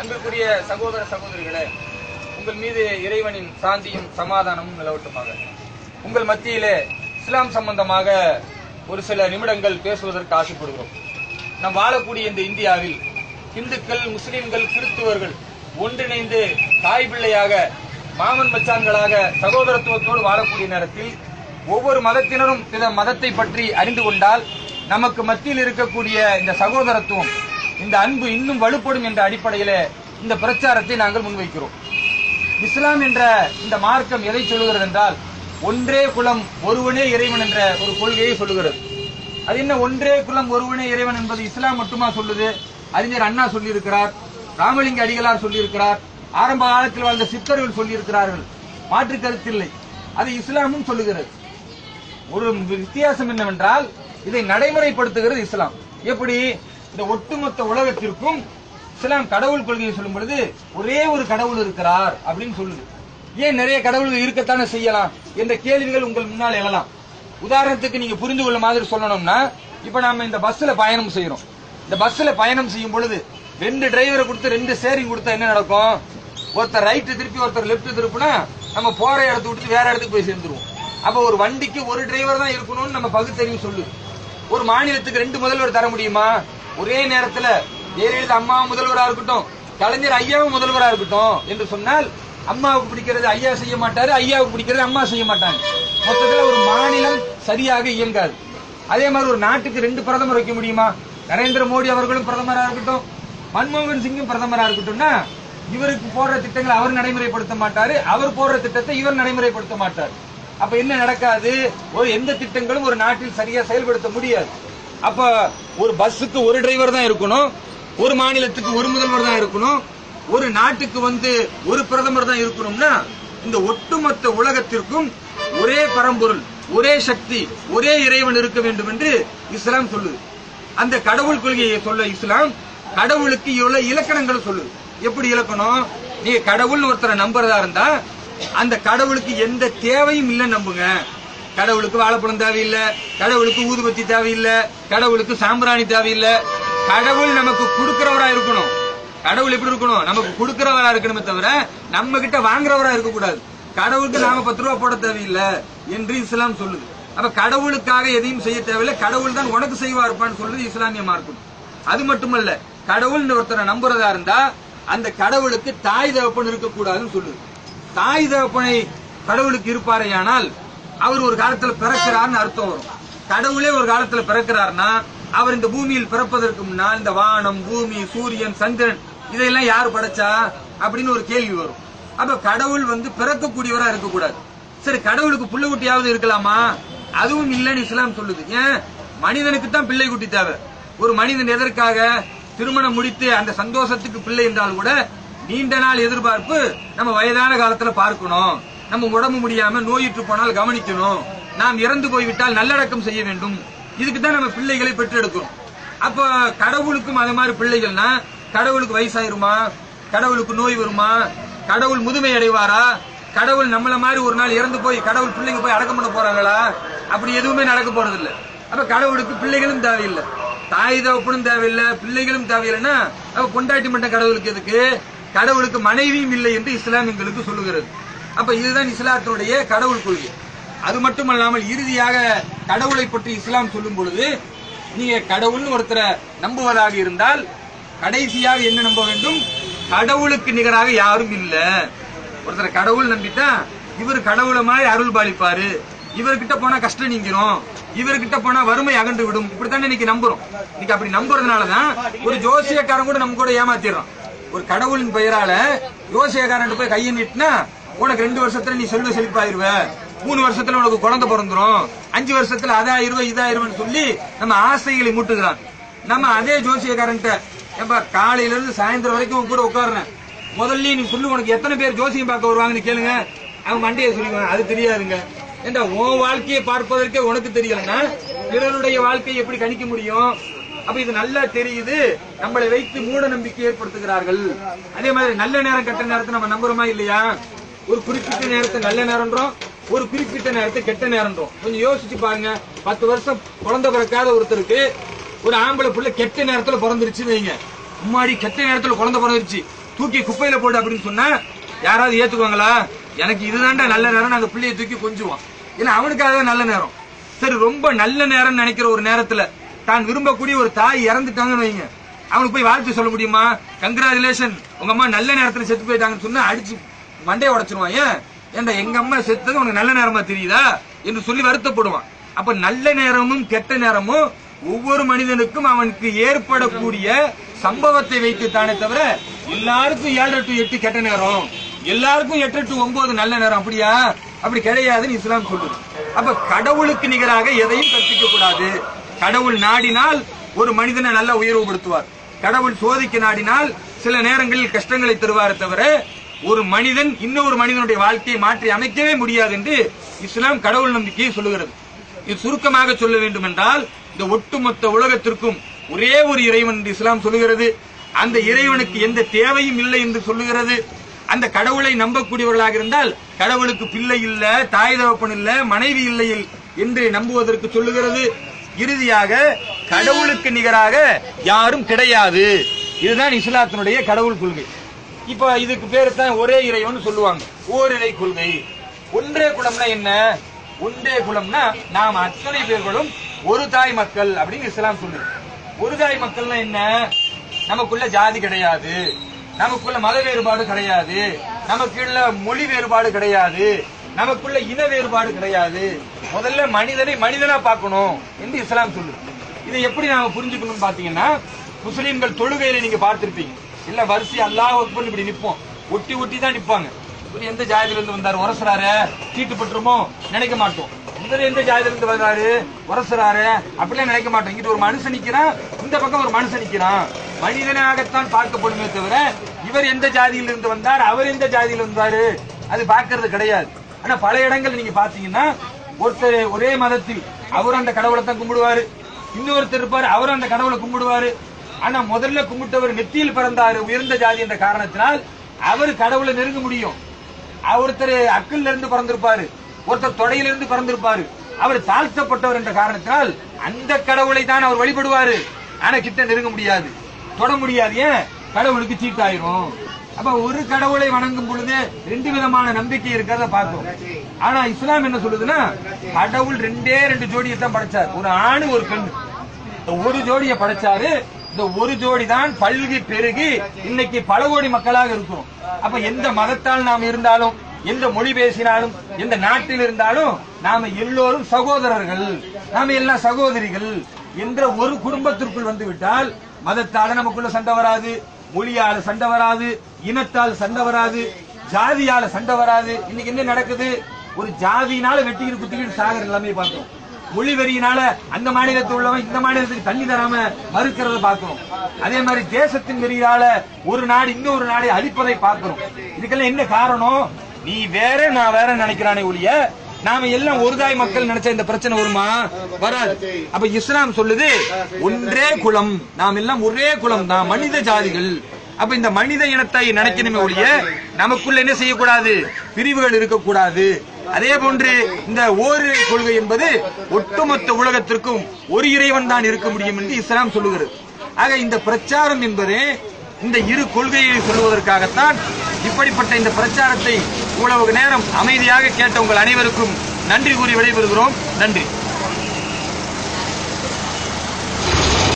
அன்பிற்குரிய சகோதர சகோதரிகளே உங்கள் மீது இறைவனின் சாந்தியும் சமாதானமும் நிலவட்டுமாக. உங்கள் மத்தியிலே இஸ்லாம் சம்பந்தமாக ஒரு சில நிமிடங்கள் பேசுவதற்கு ஆசைப்படுகிறோம். நாம் வாழக்கூடிய இந்த இந்தியாவில் இந்துக்கள் முஸ்லிம்கள் கிறிஸ்துவர்கள் ஒன்றிணைந்து தாய் பிள்ளையாக மாமன் மச்சான்களாக சகோதரத்துவத்தோடு வாழக்கூடிய நேரத்தில் ஒவ்வொரு மதத்தினரும் பிற மதத்தை பற்றி அறிந்து கொண்டால் நமக்கு மத்தியில் இருக்கக்கூடிய இந்த சகோதரத்துவம் இந்த அன்பு இன்னும் வலுப்படும் என்ற அடிப்படையில் இந்த பிரச்சாரத்தை நாங்கள் முன்வைக்கிறோம். இஸ்லாம் என்ற இந்த மார்க்கம் எதை சொல்லுகிறது என்றால் ஒன்றே குலம் ஒருவனே இறைவன் என்ற ஒரு கொள்கையை சொல்லுகிறது. அது என்ன ஒன்றே குலம் ஒருவனே இறைவன் என்பது இஸ்லாம் மட்டுமா சொல்லுது? அறிஞர் அண்ணா சொல்லியிருக்கிறார் ராமலிங்க அடிகளார் சொல்லியிருக்கிறார் ஆரம்ப காலத்தில் வாழ்ந்த சித்தர்கள் சொல்லியிருக்கிறார்கள். மாற்று கருத்தில்லை. அது இஸ்லாமும் சொல்லுகிறது. ஒரு வித்தியாசம் என்னவென்றால் இதை நடைமுறைப்படுத்துகிறது இஸ்லாம். எப்படி? இந்த ஒட்டுமொத்த உலகத்திற்கும் இஸ்லாம் கடவுள் கொள்கையை சொல்லும் பொழுது ஒரே ஒரு கடவுள் இருக்கிறார் அப்படின்னு சொல்லுது. ஏன் நிறைய கடவுள்கள் இருக்கத்தானே செய்யலாம் என்ற கேள்விகள் உங்கள் முன்னால் எழலாம். உதாரணத்துக்கு நீங்க புரிந்து கொள்ள மாதிரி சொல்லணும்னா இப்ப நாம இந்த பஸ்ல பயணம் செய்யறோம் இந்த பஸ்ல பயணம் செய்யும் பொழுது ரெண்டு டிரைவரை கொடுத்து ரெண்டு சேரிங் கொடுத்தா என்ன நடக்கும்? ஒருத்தர் ரைட்டு திருப்பி ஒருத்தர் லெப்ட் திருப்பினா நம்ம போற இடத்த விட்டு வேற இடத்துக்கு போய் சேர்ந்துருவோம். அப்ப ஒரு வண்டிக்கு ஒரு டிரைவர் தான் இருக்கணும்னு நம்ம பகுத்தறிவு சொல்லு ஒரு மாநிலத்துக்கு ரெண்டு முதல்வர் தர முடியுமா? ஒரே நேரத்துல ஜெயலலிதா அம்மாவும் முதல்வரா இருக்கட்டும் கலைஞர் ஐயாவும் முதல்வரா இருக்கட்டும் என்று சொன்னால் அம்மாவுக்கு பிடிக்கிறது ஐயா செய்ய மாட்டாரு ஐயாவுக்கு பிடிக்கிறது அம்மா செய்ய மாட்டாங்க. மொத்தத்துல ஒரு மாநிலம் சரியாக இயங்காது. அதே மாதிரி ஒரு நாட்டுக்கு ரெண்டு பிரதமர் வைக்க முடியுமா? நரேந்திர மோடி அவர்களும் பிரதமரா இருக்கட்டும் மன்மோகன் சிங்கும் பிரதமரா இருக்கட்டும்னா இவருக்கு போடுற திட்டங்களை அவர் நடைமுறைப்படுத்த மாட்டாரு அவர் போடுற திட்டத்தை இவர் நடைமுறைப்படுத்த மாட்டார். அப்ப என்ன நடக்காது? ஒரு எந்த திட்டங்களும் ஒரு நாட்டில் சரியா செயல்படுத்த முடியாது. அப்ப ஒரு பஸ்ஸுக்கு ஒரு டிரைவர் தான் இருக்கணும் ஒரு மாநிலத்துக்கு ஒரு முதல்வர் தான் இருக்கணும் ஒரு நாட்டுக்கு வந்து ஒரு பிரதமர் தான் இருக்கணும்னா இந்த ஒட்டுமொத்த உலகத்திற்கும் ஒரே பரம்பொருள் ஒரே சக்தி ஒரே இறைவன் இருக்க வேண்டும் என்று இஸ்லாம் சொல்லுது. அந்த கடவுள் கொள்கையை சொல்ல இஸ்லாம் கடவுளுக்கு இவ்வளவு இலக்கணங்கள் சொல்லுது. எப்படி இலக்கணம்? நீங்க கடவுள்னு ஒருத்தரை நம்புறதா இருந்தா அந்த கடவுளுக்கு எந்த தேவையும் இல்லைன்னு நம்புங்க. கடவுளுக்கு வாழைப்பழம் தேவையில்லை கடவுளுக்கு ஊதுபத்தி தேவையில்லை கடவுளுக்கு சாம்பிராணி தேவையில்லை. கடவுள் நமக்கு கொடுக்கிறவரா இருக்கணும். கடவுள் எப்படி இருக்கணும்? நமக்கு கொடுக்கிறவரா இருக்கணுமே தவிர நம்ம கிட்ட வாங்குறவரா இருக்கக்கூடாது. கடவுளுக்கு நாம பத்து ரூபா போட தேவையில்லை என்று இஸ்லாம் சொல்லுது. அப்ப கடவுளுக்காக எதையும் செய்ய தேவையில்லை. கடவுள் தான் உனக்கு செய்வா இருப்பான்னு சொல்றது இஸ்லாமிய மார்க்கம். அது மட்டுமல்ல கடவுள்னு ஒருத்தரை நம்புறதா இருந்தா அந்த கடவுளுக்கு தாய் தகப்பன் இருக்கக்கூடாதுன்னு சொல்லுது. தாய் தகப்பனை கடவுளுக்கு இருப்பாரேயானால் அவர் ஒரு காலத்துல பிறக்கிறார்னு அர்த்தம் வரும். கடவுளே ஒரு காலத்துல பிறக்கிறார்னா அவர் இந்த பூமியில் பிறப்பதற்கு முன்னால் இந்த வானம் பூமி சூரியன் சந்திரன் இதையெல்லாம் யார் படைச்சா? அப்படின்னு ஒரு கேள்வி வரும். அப்ப கடவுள் வந்து பிறக்கக்கூடியவரா இருக்கக்கூடாது. சரி கடவுளுக்கு புள்ள குட்டியாவது இருக்கலாமா? அதுவும் இல்லைன்னு இஸ்லாம் சொல்லுது. ஏன்? மனிதனுக்கு தான் பிள்ளை குட்டி தேவை. ஒரு மனிதன் எதற்காக திருமணம் முடித்து அந்த சந்தோஷத்துக்கு பிள்ளை என்றால் கூட நீண்ட நாள் எதிர்பார்ப்பு நம்ம வயதான காலத்துல பார்க்கணும். நம்ம உடம்பு முடியாம நோயிற்று போனால் கவனிக்கணும். நாம் இறந்து போய்விட்டால் நல்லடக்கம் செய்ய வேண்டும். இதுக்கு தான் நம்ம பிள்ளைகளை பெற்றெடுக்கிறோம். அப்ப கடவுளுக்கும் அது மாதிரி பிள்ளைகள்னா கடவுளுக்கு வயசாயிருமா? கடவுளுக்கு நோய் வருமா? கடவுள் முதுமை அடைவாரா? கடவுள் நம்மள மாதிரி ஒரு நாள் இறந்து போய் கடவுள் பிள்ளைங்க போய் அடக்கம் பண்ண போறாங்களா அப்படி எதுவுமே நடக்க போறது இல்ல அப்ப கடவுளுக்கு பிள்ளைகளும் தேவையில்லை. தாய் தகப்பனும் தேவையில்லை பிள்ளைகளும் தேவையில்லைன்னா அப்ப கொண்டாட்டி மட்டும் கடவுளுக்கு எதுக்கு? கடவுளுக்கு மனைவியும் இல்லை என்று இஸ்லாம் எங்களுக்கு சொல்லுகிறது. அப்ப இதுதான் இஸ்லாத்தினுடைய கடவுள் கொள்கை. அது மட்டுமல்லாமல் இறுதியாக கடவுளை பற்றி இஸ்லாம் சொல்லும் பொழுது நீங்க கடவுள்னு ஒருத்தரை நம்புவதாக இருந்தால் கடைசியாக என்ன நம்ப வேண்டும்? கடவுளுக்கு நிகராக யாரும் இல்லை. ஒருத்தரை கடவுள் நம்பிட்டா இவர் கடவுளை மாதிரி அருள் பாலிப்பாரு. இவர்கிட்ட போனா கஷ்டம் நீங்கிரும். இவர்கிட்ட போனா வறுமை அகன்று விடும். இப்படித்தானே இன்னைக்கு நம்புறோம். இன்னைக்கு அப்படி நம்புறதுனாலதான் ஒரு ஜோசியக்காரன் கூட நம்ம கூட ஏமாத்திடுறோம் ஒரு கடவுளின் பெயரால ஜோசியக்காரன் போய் கையை நீட்டினா உனக்கு ரெண்டு வருஷத்துல நீ செல்வ செழிப்பாயிருவ. மூணு வருஷத்துல உனக்கு குழந்தை பிறந்துரும். அஞ்சு வருஷத்துல அதாயிருவ இதாயிருவன்னு சொல்லி நம்ம ஆசைகளை மூட்டுகிறான். நம்ம அதே ஜோசியக்காரன்ட்ட ஏப்பா காலையில இருந்து சாயந்தரம் வரைக்கும் உன் கூட உட்காருறேன் முதல்ல நீ சொல்லு உனக்கு எத்தனை பேர் ஜோசியம் பார்க்க வருவாங்கன்னு கேளுங்க. அவன் மண்டையை சொல்லுவான் அது தெரியாதுங்க. ஏண்டா உன் வாழ்க்கையை பார்ப்பதற்கே உனக்கு தெரியலன்னா பிறருடைய வாழ்க்கையை எப்படி கணிக்க முடியும்? அப்ப இது நல்லா தெரியுது. நம்மளை வைத்து மூட நம்பிக்கை ஏற்படுத்துகிறார்கள். அதே மாதிரி நல்ல நேரம் கட்ட நேரத்தை நம்ம நம்புறோமா இல்லையா? ஒரு குறிப்பிட்ட நேரத்தை நல்ல நேரம்ன்றோம் ஒரு குறிப்பிட்ட நேரத்தை கெட்ட நேரம்ன்றோம். கொஞ்சம் யோசிச்சு பாருங்க. பத்து வருஷம் குழந்தை பிறக்காத ஒருத்தருக்கு ஒரு ஆம்பளை புள்ள கெட்ட நேரத்துல பிறந்துருச்சுன்னு வைங்க. முன்னாடி கெட்ட நேரத்துல குழந்தை பிறந்துருச்சு. தூக்கி குப்பையில போடு அப்படின்னு சொன்னா யாராவது ஏத்துக்குவாங்களா? எனக்கு இதுதான்டா நல்ல நேரம் அந்த பிள்ளைய தூக்கி கொஞ்சுவோம். ஏன்னா அவனுக்காக தான் நல்ல நேரம். சரி ரொம்ப நல்ல நேரம் நினைக்கிற ஒரு நேரத்துல தான் விரும்பக்கூடிய ஒரு தாய் இறந்துட்டாங்கன்னு வைங்க. அவனுக்கு போய் வாழ்த்து சொல்ல முடியுமா? கங்க்ராச்சுலேஷன் உங்க அம்மா நல்ல நேரத்துல செத்து போயிட்டாங்கன்னு சொன்னா அடிச்சு மண்டையை உடச்சிருவான். ஏன்? ஏன்டா எங்க அம்மா செத்தது உனக்கு நல்ல நேரமா தெரியுதா? என்று சொல்லி வருத்தப்படுவான். அப்ப நல்ல நேரமும் கெட்ட நேரமும் ஒவ்வொரு மனிதனுக்கும் அவனுக்கு ஏற்படக்கூடிய சம்பவத்தை வைத்து தானே தவிர எல்லாருக்கும் ஏழு டு எட்டு கெட்ட நேரம். எல்லாருக்கும் எட்டு டு ஒன்பது நல்ல நேரம். அப்படியா? அப்படி கிடையாதுன்னு இஸ்லாம் சொல்லுது. அப்ப கடவுளுக்கு நிகராக எதையும் கற்பிக்க கூடாது கடவுள் நாடினால் ஒரு மனிதனை நல்லா உயர்வுபடுத்துவார். கடவுள் சோதிக்க நாடினால் சில நேரங்களில் கஷ்டங்களை தருவாரே தவிர ஒரு மனிதன் இன்னொரு மனிதனுடைய வாழ்க்கையை மாற்றி அமைக்கவே முடியாது என்று இஸ்லாம் கடவுள் நம்பிக்கையை சொல்லுகிறது. இது சுருக்கமாக சொல்ல வேண்டும் என்றால் இந்த ஒட்டுமொத்த உலகத்திற்கும் ஒரே ஒரு இறைவன் என்று இஸ்லாம் சொல்லுகிறது. அந்த இறைவனுக்கு எந்த தேவையும் இல்லை என்று சொல்லுகிறது. அந்த கடவுளை நம்பக்கூடியவர்களாக இருந்தால் கடவுளுக்கு பிள்ளை இல்ல தாய் தகப்பன் இல்ல மனைவி இல்லை என்று நம்புவதற்கு சொல்லுகிறது. இறுதியாக கடவுளுக்கு நிகராக யாரும் கிடையாது. இதுதான் இஸ்லாத்தினுடைய கடவுள் கொள்கை. இப்ப இதுக்கு பேரு தான் ஒரே இறைவன் சொல்லுவாங்க. ஓரிரை கொள்கை. ஒன்றே குலம்னா என்ன? ஒன்றே குலம்னா நாம் அத்தனை பேர்களும் ஒரு தாய் மக்கள் அப்படின்னு இஸ்லாம் சொல்லுது. ஒரு தாய் மக்கள்னா என்ன? நமக்குள்ள ஜாதி கிடையாது. நமக்குள்ள மத வேறுபாடு கிடையாது. நமக்குள்ள மொழி வேறுபாடு கிடையாது. நமக்குள்ள இன வேறுபாடு கிடையாது. முதல்ல மனிதனை மனிதனா பார்க்கணும் என்று இஸ்லாம் சொல்லுது. இதை எப்படி நாம புரிஞ்சுக்கணும்னு பாத்தீங்கன்னா முஸ்லீம்கள் தொழுகையில நீங்க பார்த்திருப்பீங்க. இல்லை வரிசை அல்லாஹ் அக்பர் இப்படி நிற்போம் ஒட்டி ஒட்டி தான் நிற்பாங்க இவர் எந்த ஜாதியில இருந்து உரசுறாரு. தீட்டு பட்டுருமோ? நினைக்க மாட்டோம். இவர் எந்த ஜாதியிலிருந்து வர்றாரு உரசுறாரு. அப்படிலாம் நினைக்க மாட்டோம். இங்கிட்டு ஒரு மனுஷன் நிற்கிறான் இந்த பக்கம் ஒரு மனுஷன் நிற்கிறான் மனிதனாகத்தான் பார்க்கப்படுமே தவிர இவர் எந்த ஜாதியிலிருந்து வந்தார்? அவர் எந்த ஜாதியில் இருந்தாரு அது பார்க்கறது கிடையாது. ஆனா பல இடங்கள் நீங்க பாத்தீங்கன்னா ஒருத்தர் ஒரே மதத்தில் அவர் அந்த கடவுளை தான் கும்பிடுவாரு. இன்னொருத்தர் இருப்பாரு அவரும் அந்த கடவுளை கும்பிடுவாரு. ஆனா முதல்ல கும்பிட்டவர் நெத்தியில் பிறந்தாரு உயர்ந்த ஜாதி என்ற காரணத்தினால் அவர் கடவுளை நெருங்க முடியும். ஒருத்தர் அக்கல்ல இருந்து பிறந்திருப்பாரு ஒருத்தர் தொடையிலிருந்து பிறந்திருப்பாரு அவர் தாழ்த்தப்பட்டவர் என்ற காரணத்தினால் அந்த கடவுளை தான் அவர் வழிபடுவாரு. ஆனா கிட்ட நெருங்க முடியாது. தொட முடியாது. ஏன்? கடவுளுக்கு சீட்டாயிரும். அப்ப ஒரு கடவுளை வணங்கும் பொழுது ரெண்டு விதமான நம்பிக்கை இருக்கிறத பார்க்கும் ஆனா இஸ்லாம் என்ன சொல்லுதுன்னா கடவுள் ரெண்டே ரெண்டு ஜோடியை தான் படைச்சார். ஒரு ஆணு ஒரு பெண். ஒரு ஜோடியை படைச்சாரு இந்த ஒரு ஜோடி தான் பல்கி பெருகி இன்னைக்கு பல கோடி மக்களாக இருக்கும் அப்ப எந்த மதத்தால் நாம் இருந்தாலும் எந்த மொழி பேசினாலும் எந்த நாட்டில் இருந்தாலும் நாம எல்லோரும் சகோதரர்கள். நாம எல்லாம் சகோதரிகள். என்ற ஒரு குடும்பத்திற்குள் வந்து விட்டால் மதத்தால நமக்குள்ள சண்டை வராது மொழியால சண்டை வராது இனத்தால் சண்டை வராது ஜாதியால சண்டை வராது. இன்னைக்கு என்ன நடக்குது? ஒரு ஜாதியினால வெட்டிக்கிட்டு குத்திக்கிட்டு சாகர் எல்லாமே பார்த்தோம் மொழி வெறியினால அந்த மாநிலத்தில் உள்ளவன் இந்த மாநிலத்துக்கு தண்ணி தராம மறுக்கிறத பார்க்கிறோம். அதே மாதிரி தேசத்தின் வெறியால ஒரு நாடு இன்னொரு நாடை அழிப்பதை பார்க்கிறோம். இதுக்கெல்லாம் என்ன காரணம்? நீ வேற நான் வேற நினைக்கிறானே ஒழிய நாம எல்லாம் ஒரு தாய் மக்கள் நினைச்ச இந்த பிரச்சனை வருமா? வராது. அப்ப இஸ்லாம் சொல்லுது ஒன்றே குலம் நாம் எல்லாம் ஒரே குலம் தான் மனித ஜாதிகள். அப்ப இந்த மனித இனத்தை நினைக்கணுமே ஒழிய நமக்குள்ள என்ன செய்யக்கூடாது? பிரிவுகள் இருக்கக்கூடாது. அதே போன்று இந்த ஓரு கொள்கை என்பது ஒட்டுமொத்த உலகத்திற்கும் ஒரு இறைவன் தான் இருக்க முடியும் என்று இஸ்லாம் சொல்லுகிறது. ஆக இந்த பிரச்சாரம் என்பது இந்த இரு கொள்கையை சொல்லுவதற்காகத்தான் இப்படிப்பட்ட இந்த பிரச்சாரத்தை இவ்வளவு நேரம் அமைதியாக கேட்ட உங்கள் அனைவருக்கும் நன்றி கூறி விடைபெறுகிறோம். நன்றி.